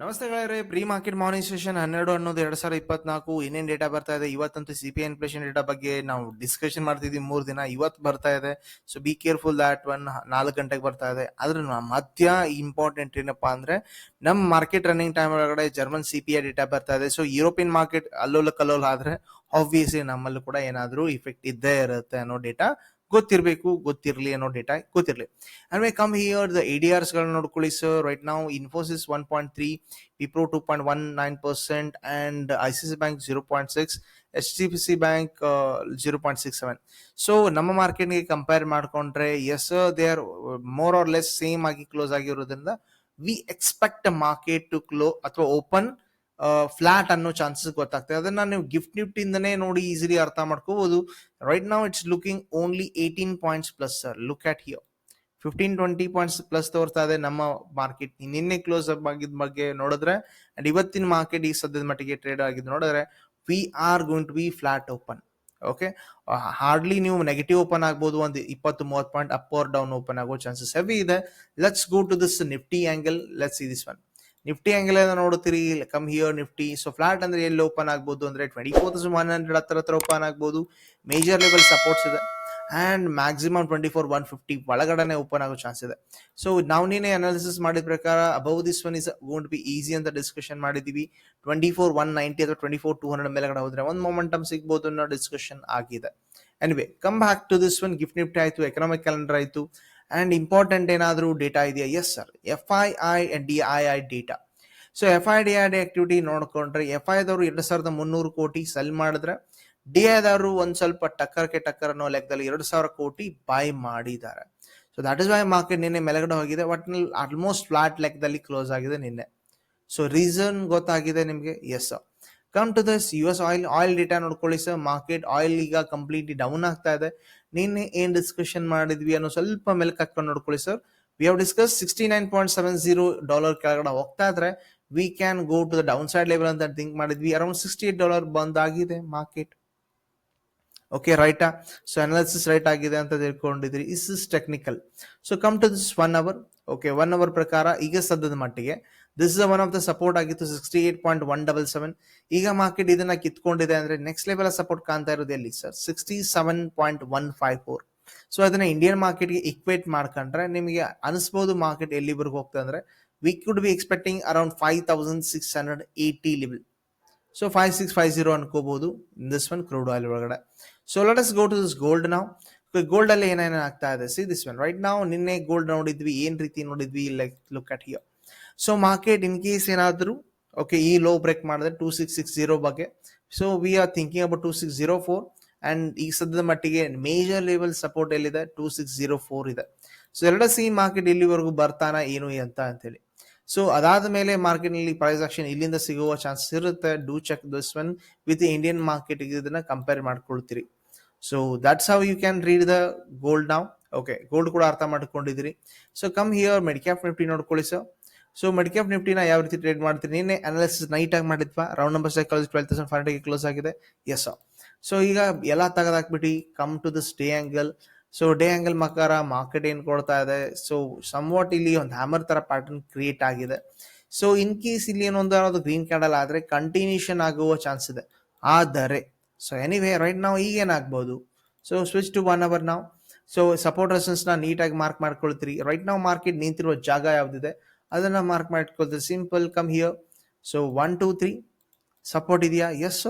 ನಮಸ್ತೆ ಗೆಳೆಯರೆ pre market morning session ಹನ್ನೆರಡು ಅನ್ನೋದು ಎರಡ್ ಸಾವಿರದ ಇಪ್ಪತ್ನಾಲ್ಕು. ಏನೇನ್ ಡೇಟಾ ಬರ್ತಾ ಇದೆ? ಇವತ್ತಂತೂ ಸಿ ಪಿ ಇನ್ಫ್ಲೇಷನ್ ಡೇಟಾ ಬಗ್ಗೆ ನಾವು ಡಿಸ್ಕಷನ್ ಮಾಡ್ತಿದ್ವಿ ಮೂರು ದಿನ ಇವತ್ತು ಬರ್ತಾ ಇದೆ. So be careful that one ನಾಲ್ಕು ಗಂಟೆಗೆ ಬರ್ತಾ ಇದೆ. ಆದ್ರೆ ಮಧ್ಯ ಇಂಪಾರ್ಟೆಂಟ್ ಏನಪ್ಪಾ ಅಂದ್ರೆ, ನಮ್ ಮಾರ್ಕೆಟ್ ರನ್ನಿಂಗ್ ಟೈಮ್ ಒಳಗಡೆ German C P I data ಬರ್ತಾ ಇದೆ. ಸೊ ಯುರೋಪಿಯನ್ ಮಾರ್ಕೆಟ್ ಅಲ್ಲೋಲ ಕಲ್ಲೋಲ ಆದ್ರೆ ಆಬ್ವಿಯಸ್ಲಿ ನಮ್ಮಲ್ಲೂ ಕೂಡ ಏನಾದರೂ ಇಫೆಕ್ಟ್ ಇದ್ದೇ ಇರುತ್ತೆ ಅನ್ನೋ ಡೇಟಾ ಗೊತ್ತಿರಬೇಕು, ಗೊತ್ತಿರಲಿ ಅನ್ನೋ ಡೇಟಾ ಗೊತ್ತಿರಲಿ. And may come here the A ADRs ಗಳನ್ನ ನೋಡ್ಕೊಳ್ಳಿ ಸರ್ ರೈಟ್ ನಾವು Infosys one point three Wipro two point one nine percent and I C C bank zero point six H D P C bank zero point six seven so ನಮ್ಮ ಮಾರ್ಕೆಟ್ಗೆ compare ಮಾಡಿಕೊಂಡ್ರೆ yes they are more or less same ಆಗಿ close ಆಗಿರೋದ್ರಿಂದ we expect market to close ಅಥವಾ open flat ಅನ್ನೋ chances ಗೊತ್ತಾಗ್ತದೆ. ಅದನ್ನ ನೀವು ಗಿಫ್ಟ್ ನಿಫ್ಟ್ ಇಂದನೇ ನೋಡಿ ಈಸಿಲಿ ಅರ್ಥ ಮಾಡ್ಕೋಬಹುದು ರೈಟ್ ನಾವು it's looking only eighteen points plus sir look at here fifteen twenty points plus ತೋರ್ತಾ ಇದೆ ನಮ್ಮ ಮಾರ್ಕೆಟ್ ನಿನ್ನೆ ಕ್ಲೋಸ್ ಅಪ್ ಆಗಿದ ಬಗ್ಗೆ ನೋಡಿದ್ರೆ ಅಂಡ್ ಇವತ್ತಿನ ಮಾರ್ಕೆಟ್ ಈ ಸದ್ಯದ ಮಟ್ಟಿಗೆ ಟ್ರೇಡ್ ಆಗಿದ್ದು ನೋಡಿದ್ರೆ we are going to be flat open okay hardly ನೀವು ನೆಗೆಟಿವ್ ಓಪನ್ ಆಗ್ಬೋದು. ಒಂದು ಇಪ್ಪತ್ತು, ಮೂವತ್ತು point up or down open ಆಗೋ ಚಾನ್ಸಸ್ ಹೆವಿ ಇದೆ. Let's go to this Nifty angle let's see this one Nifty angle ನೋಡುತ್ತೀರಿ. Come here Nifty. So flat ಅಂದ್ರೆ ಎಲ್ಲಿ ಓಪನ್ ಆಗ್ಬೋದು ಅಂದ್ರೆ twenty four thousand one hundred ಹತ್ರ ಹತ್ರ ಓಪನ್ ಆಗ್ಬೋದು. ಮೇಜರ್ ಲೆವೆಲ್ ಸಪೋರ್ಟ್ಸ್ ಇದೆ. And maximum twenty four one fifty ಒಳಗಡೆ ಓಪನ್ ಆಗೋ ಚಾನ್ಸ್ ಇದೆ. ಸೊ ನಾವು ನೀನೇ ಅನಾಲಿಸಿಸ್ ಮಾಡಿದ ಪ್ರಕಾರ above this one is gonna be easy ಅಂತ ಡಿಸ್ಕಷನ್ ಮಾಡಿದೀವಿ. ಟ್ವೆಂಟಿ ಫೋರ್ ಒನ್ ನೈಂಟಿ ಅಥವಾ ಟ್ವೆಂಟಿ ಫೋರ್ ಟೂ ಹಂಡ್ರೆಡ್ ಮೇಲೆಗಡೆ ಹೋದ್ರೆ ಒಂದು ಮೊಮೆಂಟಮ್ ಸಿಗ್ಬೋದು ಅನ್ನೋ ಡಿಸ್ಕಷನ್ ಆಗಿದೆ. Anyway come back to this one gift Nifty ಆಯ್ತು ಎಕನಾಮಿಕ್ ಕ್ಯಾಲೆಂಡರ್ ಆಯ್ತು. ಅಂಡ್ ಇಂಪಾರ್ಟೆಂಟ್ ಏನಾದರೂ ಡೇಟಾ ಇದೆಯಾ? Yes sir F I I D I I data so F I D I D activity ನೋಡ್ಕೊಂಡ್ರೆ F ದವರು ಎರಡು ಸಾವಿರದ ಮುನ್ನೂರು ಕೋಟಿ ಸೆಲ್ ಮಾಡಿದ್ರೆ ಡಿ ಐದವರು ಒಂದು ಸ್ವಲ್ಪ ಟಕ್ಕರ್ಗೆ ಟಕ್ಕರ್ ಅನ್ನೋ ಲೆಕ್ಕದಲ್ಲಿ ಎರಡು ಸಾವಿರ ಕೋಟಿ ಬೈ ಮಾಡಿದ್ದಾರೆ. So that is why market ನಿನ್ನೆ ಮೆಲಗಡೆ ಹೋಗಿದೆ ಬಟ್ ಆಲ್ಮೋಸ್ಟ್ ಫ್ಲಾಟ್ ಲೆಕ್ಕದಲ್ಲಿ ಕ್ಲೋಸ್ ಆಗಿದೆ ನಿನ್ನೆ. ಸೊ ರೀಸನ್ ಗೊತ್ತಾಗಿದೆ ನಿಮಗೆ? Yes come to this U S oil oil data ನೋಡ್ಕೊಳ್ಳಿ ಸರ್ ಮಾರ್ಕೆಟ್ ಆಯಿಲ್ ಈಗ ಕಂಪ್ಲೀಟ್ಲಿ ಡೌನ್ ಆಗ್ತಾ ಇದೆ. ನಿನ್ನೆ ಏನು ಡಿಸ್ಕಷನ್ ಮಾಡಿದ್ವಿ ಅನ್ನೋ ಸ್ವಲ್ಪ ಮೆಲ್ಕ್ ಹಾಕೊಂಡು ನೋಡ್ಕೊಳ್ಳಿ sir we have discuss sixty nine point seven zero dollar ಕೆಳಗಡೆ ಹೋಗ್ತಾ ಇದ್ರೆ we can go to the down side level ಅಂತ ಥಿಂಕ್ ಮಾಡಿದ್ವಿ. ಅರೌಂಡ್ ಸಿಕ್ಸ್ಟಿ ಏಟ್ ಡಾಲರ್ ಬಂದ್ ಆಗಿದೆ ಮಾರ್ಕೆಟ್ ಓಕೆ ರೈಟಾ ಸೊ ಅನಾಲಿಸಿಸ್ ರೈಟ್ ಆಗಿದೆ ಅಂತ ತಿಳ್ಕೊಂಡಿದ್ರಿ. Is is technical so come to this one hour okay one hour ಪ್ರಕಾರ ಈಗ ಸದ್ಯದ ಮಟ್ಟಿಗೆ. This is one of the support ಆಗಿತ್ತು sixty eight point one double seven ಈಗ ಮಾರ್ಕೆಟ್ ಇದನ್ನ ಕಿತ್ಕೊಂಡಿದೆ ಅಂದ್ರೆ ನೆಕ್ಸ್ಟ್ ಲೆವೆಲ್ ಸಪೋರ್ಟ್ ಕಾಣ್ತಾ ಇರೋದು ಎಲ್ಲಿ sir sixty seven point one five four so ಅದನ್ನ ಇಂಡಿಯನ್ ಮಾರ್ಕೆಟ್ಗೆ ಇಕ್ವೇಟ್ ಮಾಡ್ಕೊಂಡ್ರೆ ನಿಮಗೆ ಅನಿಸ್ಬೋದು ಮಾರ್ಕೆಟ್ ಎಲ್ಲಿವರೆಗೂ ಹೋಗ್ತದೆ ಅಂದ್ರೆ we could be expecting around five thousand six hundred eighty level so five six five zero ಅನ್ಕೋಬಹುದು this one crude oil ಒಳಗಡೆ. So let us go to this gold ನಾವು ಗೋಲ್ಡ್ ಅಲ್ಲಿ ಏನೇನು ಆಗ್ತಾ ಇದೆ? ಸಿ ದಿಸ್ ಒನ್ ರೈಟ್ ನಾವು ನಿನ್ನೆ gold ನೋಡಿದ್ವಿ, ಏನ್ ರೀತಿ ನೋಡಿದ್ವಿ? Like look at here so market in case ಏನಾದ್ರು ಓಕೆ ಈ ಲೋ ಬ್ರೇಕ್ ಮಾಡಿದ್ರೆ ಟೂ ಸಿಕ್ಸ್ ಸಿಕ್ಸ್ ಜೀರೋ ಬಗ್ಗೆ. So we are thinking about two six zero four and ಈ ಸದ್ಯದ ಮಟ್ಟಿಗೆ ಮೇಜರ್ ಲೆವೆಲ್ ಸಪೋರ್ಟ್ ಎಲ್ಲಿದೆ? ಟೂ ಸಿಕ್ಸ್ ಜೀರೋ ಫೋರ್ ಇದೆ. So ಎರಡ ಸಿ ಮಾರ್ಕೆಟ್ ಇಲ್ಲಿವರೆಗೂ ಬರ್ತಾನ ಏನು ಅಂತ ಅಂತೇಳಿ ಸೊ ಅದಾದ ಮೇಲೆ ಮಾರ್ಕೆಟ್ನಲ್ಲಿ ಪ್ರೈಸ್ ಆಕ್ಷನ್ ಇಲ್ಲಿಂದ ಸಿಗುವ ಚಾನ್ಸ್ ಇರುತ್ತೆ. Do check this one with Indian market ಇದನ್ನ compare ಮಾಡ್ಕೊಳ್ತೀರಿ. So that's how you can read the gold ನಾವು ಓಕೆ ಗೋಲ್ಡ್ ಕೂಡ ಅರ್ಥ ಮಾಡ್ಕೊಂಡಿದ್ದೀರಿ. So come here midcap Nifty ನೋಡ್ಕೊಳ್ಳಿ ಸರ್ ಸೊ ಮೆಡಿಕ್ಯಾಪ್ ನಿಫ್ಟಿನ ಯಾವ ರೀತಿ ಟ್ರೇಡ್ ಮಾಡ್ತೀನಿ ನಿನ್ನೆ ಅನಾಲಿಸಿಸ್ ನೈಟ್ ಆಗಿ ಮಾಡಿದ್ವಾ? Round number cycle twelve thousand five hundred close ಆಗಿದೆ. ಎಸ್ ಸೊ ಈಗ ಎಲ್ಲ ತೆಗೆದಾಕ್ಬಿಟ್ಟು come to this day angle so day angle Makar market ಏನು ಕೊಡ್ತಾ ಇದೆ? ಸೊ ವಾಟ್ ಇಲ್ಲಿ ಒಂದು ಹ್ಯಾಮರ್ ಥರ ಪ್ಯಾಟರ್ನ್ ಕ್ರಿಯೇಟ್ ಆಗಿದೆ. ಸೊ ಇನ್ ಕೇಸ್ ಇಲ್ಲಿ ಏನೊಂದು ಅನ್ನೋದು ಗ್ರೀನ್ ಕ್ಯಾಂಡಲ್ ಆದರೆ ಕಂಟಿನ್ಯೂಷನ್ ಆಗುವ ಚಾನ್ಸ್ ಇದೆ. ಆದರೆ ಸೊ ಎನಿವೇ ರೈಟ್ ನಾವು ಈಗೇನಾಗ್ಬೋದು so switch to one hour ನಾವು ಸೊ ಸಪೋರ್ಟ್ ರೆಸನ್ಸ್ನ ನೀಟಾಗಿ ಮಾರ್ಕ್ ಮಾಡ್ಕೊಳ್ತೀರಿ. ರೈಟ್ ನಾವು ಮಾರ್ಕೆಟ್ ನಿಂತಿರುವ ಜಾಗ ಯಾವ್ದಿದೆ? ಅದನ್ನ mark ಮಾಡ್ಕೊಳ್ತೀರಿ. Simple come here so one two three support ಇದೆಯಾ? Yes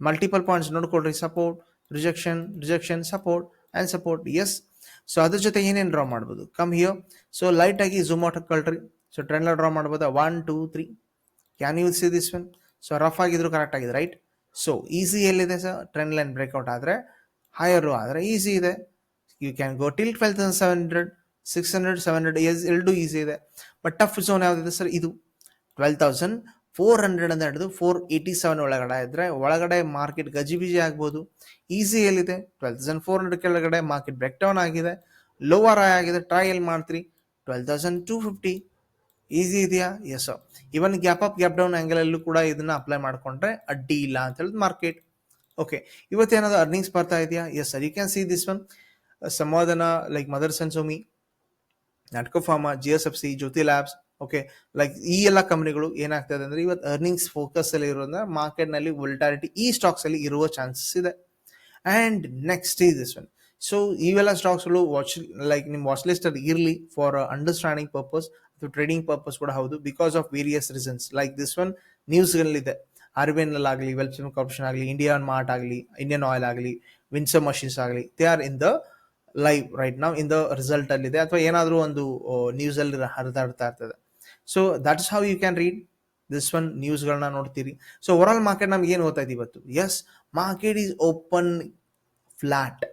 multiple points ನೋಡ್ಕೊಳ್ರಿ. Support rejection rejection support and support yes so ಅದ್ರ ಜೊತೆ ಏನೇನು ಡ್ರಾ ಮಾಡ್ಬೋದು? ಕಮ್ ಹಿಯರ್ ಸೊ ಆಗಿ ಝೂಮ್ ಔಟ್ ಹಾಕೊಳ್ರಿ. ಸೊ ಟ್ರೆಂಡ್ ಡ್ರಾ ಮಾಡ್ಬೋದಾ? One two three can you see this one so rough ಆಗಿದ್ರು correct ಆಗಿದೆ right so easy ಎಲ್ಲಿದೆ ಸರ್ ಟ್ರೆಂಡ್ ಲೈನ್ ಬ್ರೇಕ್ಔಟ್ ಆದರೆ ಹೈಯರು ಆದರೆ ಈಸಿ ಇದೆ. You can go till twelve thousand seven hundred six hundred seven hundred yes ಎರಡು easy ಇದೆ but tough zone ಯಾವುದಿದೆ sir ಇದು ಟ್ವೆಲ್ ತೌಸಂಡ್ ಫೋರ್ ಹಂಡ್ರೆಡ್ ಅಂತ ಹಿಡಿದು ಫೋರ್ ಏಯ್ಟಿ ಸೆವೆನ್ ಒಳಗಡೆ ಇದ್ರೆ ಒಳಗಡೆ ಮಾರ್ಕೆಟ್ ಗಜಿಬಿಜಿ ಆಗ್ಬೋದು. ಈಸಿ ಎಲ್ಲಿದೆ? ಟ್ವೆಲ್ ತೌಸಂಡ್ ಫೋರ್ ಹಂಡ್ರೆಡ್ ಕೆಳಗಡೆ ಮಾರ್ಕೆಟ್ ಬ್ರೇಕ್ ಡೌನ್ ಆಗಿದೆ ಲೋವರ್ ಆಗಿದೆ ಟ್ರೈ ಎಲ್ಲಿ ಮಾಡ್ತೀರಿ. Twelve thousand two fifty easy ಇದೆಯಾ? Yes even gap up gap down ಆ್ಯಂಗಲಲ್ಲೂ ಕೂಡ ಇದನ್ನ ಅಪ್ಲೈ ಮಾಡಿಕೊಂಡ್ರೆ ಅಡ್ಡಿ ಇಲ್ಲ ಅಂತ ಹೇಳಿದ್ ಮಾರ್ಕೆಟ್ ಓಕೆ ಇವತ್ತೇನಾದ್ರು ಅರ್ನಿಂಗ್ಸ್ ಬರ್ತಾ ಇದೆಯಾ? Yes sir you can see this one ಸಮಾಧಾನ like Motherson Sumi Natco pharma G S F C Jyothy labs okay like ಈ ಎಲ್ಲ ಕಂಪ್ನಿಗಳು ಏನಾಗ್ತದೆ ಅಂದ್ರೆ ಇವತ್ತು ಅರ್ನಿಂಗ್ಸ್ ಫೋಕಸ್ ಅಲ್ಲಿ ಇರೋದ್ರಿಂದ ಮಾರ್ಕೆಟ್ನಲ್ಲಿ ವೊಲ್ಟಾಲಿಟಿ ಈ ಸ್ಟಾಕ್ಸ್ ಅಲ್ಲಿ ಇರುವ ಚಾನ್ಸಸ್ ಇದೆ. ಅಂಡ್ ನೆಕ್ಸ್ಟ್ ಈ ದಿಸ್ ಒನ್ ಸೊ ಇವೆಲ್ಲ ಸ್ಟಾಕ್ಸ್ಗಳು ವಾಚ್ ಲೈಕ್ ನಿಮ್ಮ ವಾಚ್ ಲಿಸ್ಟ್ ಅಲ್ಲಿ ಇರಲಿ ಫಾರ್ ಅಂಡರ್ಸ್ಟ್ಯಾಂಡಿಂಗ್ ಪರ್ಪಸ್ ಅಥವಾ ಟ್ರೇಡಿಂಗ್ ಪರ್ಪಸ್ ಕೂಡ ಹೌದು because of various reasons like this one ನ್ಯೂಸ್ಗಳಿದೆ R B N ಆಗಲಿ ವೆಲ್ಫೇರ್ ಕಾರ್ಪೊರೇಷನ್ ಆಗಲಿ ಇಂಡಿಯನ್ ಮಾರ್ಟ್ ಆಗಲಿ ಇಂಡಿಯನ್ ಆಯಿಲ್ ಆಗಲಿ ವಿನ್ಸರ್ ಮಷಿನ್ಸ್ ಆಗಲಿ they are in the live right ನಾವು ಇನ್ ದ ರಿಸಲ್ಟ್ ಅಲ್ಲಿ ಇದೆ. ಅಥವಾ ಏನಾದರೂ ಒಂದು ನ್ಯೂಸ್ ಅಲ್ಲಿ ಹರಿದಾಡ್ತಾ ಇರ್ತದೆ. So that's how you can read this one ನ್ಯೂಸ್ಗಳನ್ನ ನೋಡ್ತೀರಿ. ಸೊ ಓವರ್ ಆಲ್ ಮಾರ್ಕೆಟ್ ನಮ್ಗೆ ಏನು ಇದೆ ಇವತ್ತು? Yes market is open flat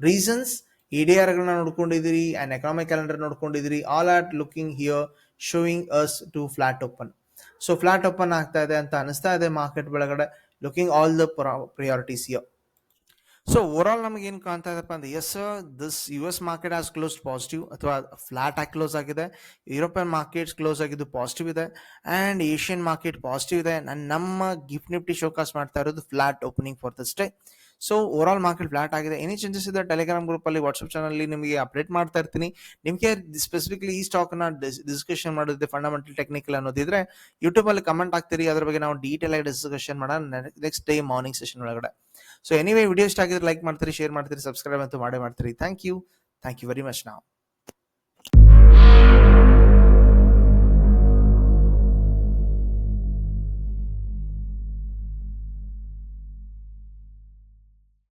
reasons E D ಆರ್ಗಳನ್ನ ನೋಡ್ಕೊಂಡಿದ್ದೀರಿ and economic calendar ನೋಡ್ಕೊಂಡಿದ್ದೀರಿ all at looking here showing us to flat open so flat open ಆಗ್ತಾ ಇದೆ ಅಂತ ಅನಿಸ್ತಾ ಇದೆ ಮಾರ್ಕೆಟ್ ಒಳಗಡೆ. Looking all the priorities here so over all ನಮಗೆ ಏನು ಕಾಣ್ತಾ ಇದೆಪ್ಪ ಅಂದ್ರೆ yes this U S market has close positive ಅಥವಾ ಫ್ಲಾಟ್ ಆಗಿ ಕ್ಲೋಸ್ ಆಗಿದೆ. ಯುರೋಪಿಯನ್ ಮಾರ್ಕೆಟ್ಸ್ ಕ್ಲೋಸ್ ಆಗಿದ್ದು ಪಾಸಿಟಿವ್ ಇದೆ. ಆ್ಯಂಡ್ ಏಷ್ಯನ್ ಮಾರ್ಕೆಟ್ ಪಾಸಿಟಿವ್ ಇದೆ. ನಮ್ಮ ಗಿಫ್ಟ್ ನಿಫ್ಟಿ ಶೋಕಾಸ್ ಮಾಡ್ತಾ ಇರೋದು flat opening for this day so overall market flat ಆಗಿದೆ ಎನಿ ಚೇಂಜಸ್ ಇದೆ ಟೆಲಿಗ್ರಾಮ್ ಗ್ರೂಪ್ ಅಲ್ಲಿ ವಾಟ್ಸ್ಆಪ್ ಚಾನಲ್ ಅಲ್ಲಿ ನಿಮಗೆ ಅಪ್ಡೇಟ್ ಮಾಡ್ತಾ ಇರ್ತೀನಿ. ನಿಮಗೆ ಸ್ಪೆಸಿಫಿಕ್ಲಿ ಈ ಸ್ಟಾಕ್ನ ಡಿಸ್ಕಷನ್ ಮಾಡೋದಿದೆ ಫಂಡಮೆಂಟಲ್ ಟೆಕ್ನಿಕಲ್ ಅನ್ನೋದಿದ್ರೆ ಯೂಟ್ಯೂಬಲ್ಲಿ ಕಮೆಂಟ್ ಆಗ್ತೀರಿ ಅದ್ರ ಬಗ್ಗೆ ನಾವು ಡೀಟೇಲ್ ಆಗಿ ಡಿಸ್ಕಷನ್ ಮಾಡೋಣ ನೆಕ್ಸ್ಟ್ ಡೇ ಮಾರ್ನಿಂಗ್ ಸೆಷನ್ ಒಳಗಡೆ. ಸೊ ಎನಿವೇ ವಿಡಿಯೋ ಇಷ್ಟ ಆಗಿದ್ರೆ ಲೈಕ್ ಮಾಡ್ತೀರಿ ಶೇರ್ ಮಾಡ್ತೀರಿ ಸಬ್ಸ್ಕ್ರೈಬ್ ಅಂತೂ ಮಾಡೇ ಮಾಡ್ತೀರಿ. Thank you thank you very much ನಾವು